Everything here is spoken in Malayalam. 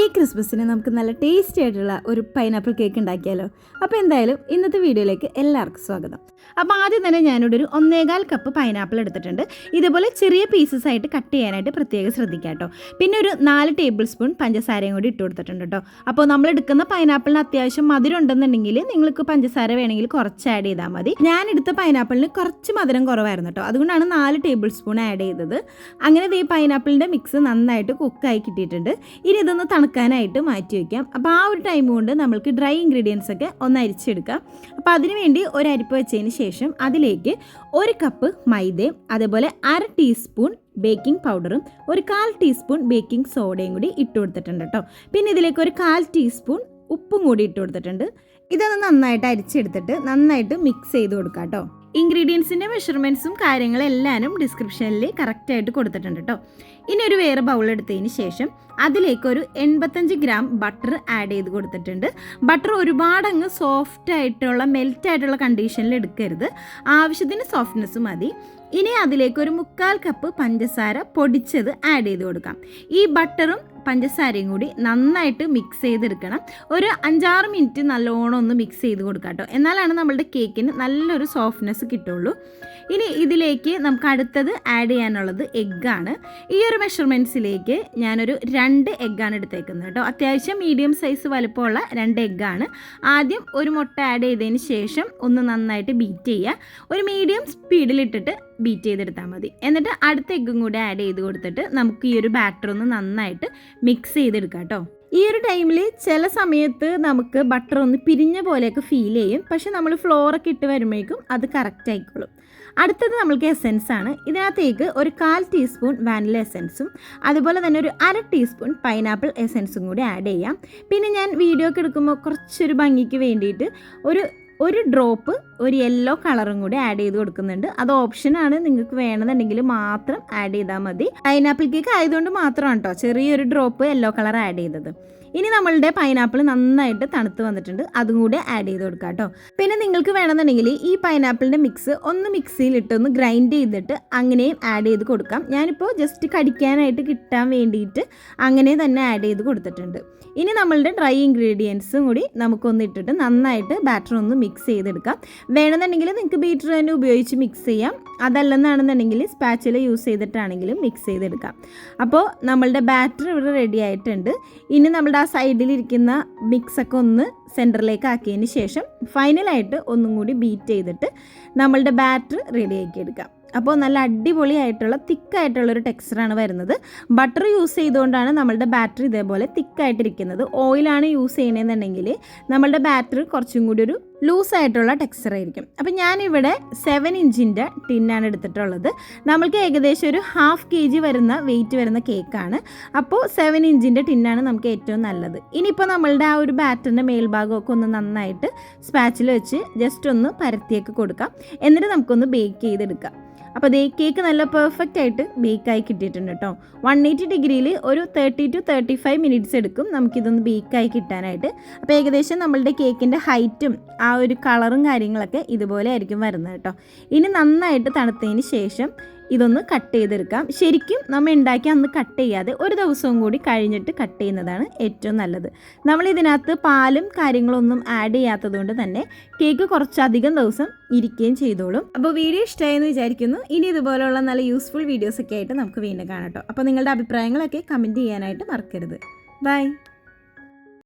ഈ ക്രിസ്മസിന് നമുക്ക് നല്ല ടേസ്റ്റി ആയിട്ടുള്ള ഒരു പൈനാപ്പിൾ കേക്ക് ഉണ്ടാക്കിയാലോ? അപ്പോൾ എന്തായാലും ഇന്നത്തെ വീഡിയോയിലേക്ക് എല്ലാവർക്കും സ്വാഗതം. അപ്പോൾ ആദ്യം തന്നെ ഞാനിവിടെ ഒരു ഒന്നേകാൽ കപ്പ് പൈനാപ്പിൾ എടുത്തിട്ടുണ്ട്. ഇതുപോലെ ചെറിയ പീസസ് ആയിട്ട് കട്ട് ചെയ്യാനായിട്ട് പ്രത്യേകം ശ്രദ്ധിക്കുക കേട്ടോ. പിന്നെ ഒരു നാല് ടേബിൾ സ്പൂൺ പഞ്ചസാരയും കൂടി ഇട്ട് കൊടുത്തിട്ടുണ്ട് കേട്ടോ. അപ്പോൾ നമ്മൾ എടുക്കുന്ന പൈനാപ്പിളിന് അത്യാവശ്യം മധുരം ഉണ്ടെന്നുണ്ടെങ്കിൽ നിങ്ങൾക്ക് പഞ്ചസാര വേണമെങ്കിൽ കുറച്ച് ആഡ് ചെയ്താൽ മതി. ഞാൻ എടുത്ത പൈനാപ്പിളിന് കുറച്ച് മധുരം കുറവായിരുന്നു കേട്ടോ. അതുകൊണ്ടാണ് നാല് ടേബിൾ സ്പൂൺ ആഡ് ചെയ്തത്. അങ്ങനെ ഈ പൈനാപ്പിളിന്റെ മിക്സ് നന്നായിട്ട് കുക്കായി കിട്ടിയിട്ടുണ്ട്. ഇനി ഇതൊന്ന് തണുക്കാനായിട്ട് മാറ്റി വയ്ക്കാം. അപ്പോൾ ആ ഒരു ടൈം കൊണ്ട് നമ്മൾക്ക് ഡ്രൈ ഇൻഗ്രീഡിയൻസ് ഒക്കെ ഒന്ന് അരിച്ചെടുക്കാം. അപ്പോൾ അതിനുവേണ്ടി ഒരു അരിപ്പ് വെച്ചതിന് ശേഷം അതിലേക്ക് ഒരു കപ്പ് മൈദയും അതേപോലെ അര ടീസ്പൂൺ ബേക്കിംഗ് പൗഡറും ഒരു കാൽ ടീസ്പൂൺ ബേക്കിംഗ് സോഡയും കൂടി ഇട്ട് കൊടുത്തിട്ടുണ്ട് കേട്ടോ പിന്നെ ഇതിലേക്ക് ഒരു കാൽ ടീസ്പൂൺ ഉപ്പും കൂടി ഇട്ട് കൊടുത്തിട്ടുണ്ട്. ഇതൊന്ന് നന്നായിട്ട് അരിച്ചെടുത്തിട്ട് നന്നായിട്ട് മിക്സ് ചെയ്ത് കൊടുക്കാം കേട്ടോ ഇൻഗ്രീഡിയൻസിന്റെ മെഷർമെന്റ്സും കാര്യങ്ങളും എല്ലാവരും ഡിസ്ക്രിപ്ഷനിൽ കറക്റ്റായിട്ട് കൊടുത്തിട്ടുണ്ട് കേട്ടോ ഇനി ഒരു വേറെ ബൗൾ എടുത്തതിന് ശേഷം അതിലേക്ക് ഒരു എൺപത്തഞ്ച് ഗ്രാം ബട്ടർ ആഡ് ചെയ്ത് കൊടുത്തിട്ടുണ്ട്. ബട്ടർ ഒരുപാട് അങ്ങ് സോഫ്റ്റ് ആയിട്ടുള്ള മെൽറ്റ് ആയിട്ടുള്ള കണ്ടീഷനിൽ എടുക്കരുത്. ആവശ്യത്തിന് സോഫ്റ്റ്നെസ് മതി. ഇനി അതിലേക്ക് ഒരു മുക്കാൽ കപ്പ് പഞ്ചസാര പൊടിച്ചത് ആഡ് ചെയ്ത് കൊടുക്കാം. ഈ ബട്ടറും പഞ്ചസാരയും കൂടി നന്നായിട്ട് മിക്സ് ചെയ്തെടുക്കണം. ഒരു അഞ്ചാറ് മിനിറ്റ് നല്ലോണം ഒന്ന് മിക്സ് ചെയ്ത് കൊടുക്കാം കേട്ടോ എന്നാലാണ് നമ്മളുടെ കേക്കിന് നല്ലൊരു സോഫ്റ്റ്നെസ് കിട്ടുള്ളൂ. ഇനി ഇതിലേക്ക് നമുക്ക് അടുത്തത് ആഡ് ചെയ്യാനുള്ളത് എഗ്ഗാണ് ഈ ഒരു മെഷർമെന്റ്സിലേക്ക് ഞാനൊരു രണ്ട് എഗ്ഗാണ് എടുത്തേക്കുന്നത് കേട്ടോ അത്യാവശ്യം മീഡിയം സൈസ് വലുപ്പമുള്ള രണ്ട് എഗ്ഗാണ് ആദ്യം ഒരു മുട്ട ആഡ് ചെയ്തതിന് ശേഷം ഒന്ന് നന്നായിട്ട് ബീറ്റ് ചെയ്യുക. ഒരു മീഡിയം സ്പീഡിലിട്ടിട്ട് ബീറ്റ് ചെയ്തെടുത്താൽ മതി. എന്നിട്ട് അടുത്ത എഗ്ഗും കൂടി ആഡ് ചെയ്ത് കൊടുത്തിട്ട് നമുക്ക് ഈ ഒരു ബാറ്റർ ഒന്ന് നന്നായിട്ട് മിക്സ് ചെയ്തെടുക്കാം കേട്ടോ ഈ ഒരു ടൈമിൽ ചില സമയത്ത് നമുക്ക് ബട്ടർ ഒന്ന് പിരിഞ്ഞ പോലെയൊക്കെ ഫീൽ ചെയ്യും. പക്ഷെ നമ്മൾ ഫ്ലോറൊക്കെ ഇട്ട് വരുമ്പോഴേക്കും അത് കറക്റ്റ് ആയിക്കോളും. അടുത്തത് നമ്മൾക്ക് എസെൻസ് ആണ്. ഇതിനകത്തേക്ക് ഒരു കാൽ ടീസ്പൂൺ വാനില എസെൻസും അതുപോലെ തന്നെ ഒരു അര ടീസ്പൂൺ പൈനാപ്പിൾ എസെൻസും കൂടി ആഡ് ചെയ്യാം. പിന്നെ ഞാൻ വീഡിയോ ഒക്കെ എടുക്കുമ്പോൾ കുറച്ചൊരു ഭംഗിക്ക് വേണ്ടിയിട്ട് ഒരു ഒരു ഡ്രോപ്പ് ഒരു യെല്ലോ കളറും കൂടി ആഡ് ചെയ്ത് കൊടുക്കുന്നുണ്ട്. അത് ഓപ്ഷനാണ് നിങ്ങൾക്ക് വേണമെന്നുണ്ടെങ്കിൽ മാത്രം ആഡ് ചെയ്താൽ മതി. പൈനാപ്പിൾ കേക്ക് ആയതുകൊണ്ട് മാത്രമാണ് കേട്ടോ ചെറിയൊരു ഡ്രോപ്പ് യെല്ലോ കളർ ആഡ് ചെയ്തത്. ഇനി നമ്മളുടെ പൈനാപ്പിൾ നന്നായിട്ട് തണുത്ത് വന്നിട്ടുണ്ട്. അതും കൂടി ആഡ് ചെയ്ത് കൊടുക്കാം കേട്ടോ. പിന്നെ നിങ്ങൾക്ക് വേണമെന്നുണ്ടെങ്കിൽ ഈ പൈനാപ്പിളിന്റെ മിക്സ് ഒന്ന് മിക്സിയിലിട്ട് ഒന്ന് ഗ്രൈൻഡ് ചെയ്തിട്ട് അങ്ങനെയും ആഡ് ചെയ്ത് കൊടുക്കാം. ഞാനിപ്പോൾ ജസ്റ്റ് കടിക്കാനായിട്ട് കിട്ടാൻ വേണ്ടിയിട്ട് അങ്ങനെ തന്നെ ആഡ് ചെയ്ത് കൊടുത്തിട്ടുണ്ട്. ഇനി നമ്മളുടെ ഡ്രൈ ഇൻഗ്രീഡിയൻസും കൂടി നമുക്കൊന്ന് ഇട്ടിട്ട് നന്നായിട്ട് ബാറ്റർ ഒന്ന് മിക്സ് ചെയ്തെടുക്കാം. വേണമെന്നുണ്ടെങ്കിൽ നിങ്ങൾക്ക് ബീറ്റർ തന്നെ ഉപയോഗിച്ച് മിക്സ് ചെയ്യാം. അതല്ലെന്നാണെന്നുണ്ടെങ്കിൽ സ്പാച്ചില യൂസ് ചെയ്തിട്ടാണെങ്കിലും മിക്സ് ചെയ്തെടുക്കാം. അപ്പോൾ നമ്മളുടെ ബാറ്റർ ഇവിടെ റെഡി ആയിട്ടുണ്ട്. ഇനി നമ്മളുടെ ആ സൈഡിലിരിക്കുന്ന മിക്സൊക്കെ ഒന്ന് സെന്ററിലേക്ക് ആക്കിയതിന് ശേഷം ഫൈനലായിട്ട് ഒന്നും കൂടി ബീറ്റ് ചെയ്തിട്ട് നമ്മളുടെ ബാറ്റർ റെഡിയാക്കി എടുക്കാം അപ്പോൾ നല്ല അടിപൊളിയായിട്ടുള്ള തിക്കായിട്ടുള്ള ഒരു ടെക്സ്ചറാണ് വരുന്നത്. ബട്ടർ യൂസ് ചെയ്തുകൊണ്ടാണ് നമ്മളുടെ ബാറ്ററി ഇതേപോലെ തിക്കായിട്ടിരിക്കുന്നത്. ഓയിലാണ് യൂസ് ചെയ്യണമെന്നുണ്ടെങ്കിൽ നമ്മളുടെ ബാറ്ററി കുറച്ചും കൂടി ഒരു ലൂസായിട്ടുള്ള ടെക്സ്ചർ ആയിരിക്കും. അപ്പോൾ ഞാനിവിടെ സെവൻ ഇഞ്ചിന്റെ ടിന്നാണ് എടുത്തിട്ടുള്ളത്. നമ്മൾക്ക് ഏകദേശം ഒരു ഹാഫ് കെ ജി വരുന്ന വെയിറ്റ് വരുന്ന കേക്കാണ് അപ്പോൾ സെവൻ ഇഞ്ചിന്റെ ടിന്നാണ് നമുക്ക് ഏറ്റവും നല്ലത്. ഇനിയിപ്പോൾ നമ്മളുടെ ആ ഒരു ബാറ്ററിന്റെ മേൽഭാഗമൊക്കെ ഒന്ന് നന്നായിട്ട് സ്പാച്ചിൽ വെച്ച് ജസ്റ്റ് ഒന്ന് പരത്തിയൊക്കെ കൊടുക്കാം. എന്നിട്ട് നമുക്കൊന്ന് ബേക്ക് ചെയ്തെടുക്കാം. അപ്പോൾ ദേ കേക്ക് നല്ല പെർഫെക്റ്റ് ആയിട്ട് ബേക്കായി കിട്ടിയിട്ടുണ്ട് കേട്ടോ വൺ എയ്റ്റി ഡിഗ്രിയിൽ ഒരു thirty to thirty five minutes എടുക്കും നമുക്കിതൊന്ന് ബേക്കായി കിട്ടാനായിട്ട്. അപ്പോൾ ഏകദേശം നമ്മളുടെ കേക്കിന്റെ ഹൈറ്റും ആ ഒരു കളറും കാര്യങ്ങളൊക്കെ ഇതുപോലെ ആയിരിക്കും വരുന്നത് കേട്ടോ ഇനി നന്നായിട്ട് തണുത്തതിന് ശേഷം ഇതൊന്ന് കട്ട് ചെയ്തെടുക്കാം. ശരിക്കും നമ്മൾ ഉണ്ടാക്കി അന്ന് കട്ട് ചെയ്യാതെ ഒരു ദിവസവും കൂടി കഴിഞ്ഞിട്ട് കട്ട് ചെയ്യുന്നതാണ് ഏറ്റവും നല്ലത്. നമ്മൾ ഇതിനകത്ത് പാലും കാര്യങ്ങളൊന്നും ആഡ് ചെയ്യാത്തത് കൊണ്ട് തന്നെ കേക്ക് കുറച്ചധികം ദിവസം ഇരിക്കുകയും ചെയ്തോളും. അപ്പോൾ വീഡിയോ ഇഷ്ടമായെന്ന് വിചാരിക്കുന്നു. ഇനി ഇതുപോലെയുള്ള നല്ല യൂസ്ഫുൾ വീഡിയോസൊക്കെ ആയിട്ട് നമുക്ക് വീണ്ടും കാണാം കേട്ടോ. അപ്പോൾ നിങ്ങളുടെ അഭിപ്രായങ്ങളൊക്കെ കമന്റ് ചെയ്യാനായിട്ട് മറക്കരുത്. ബൈ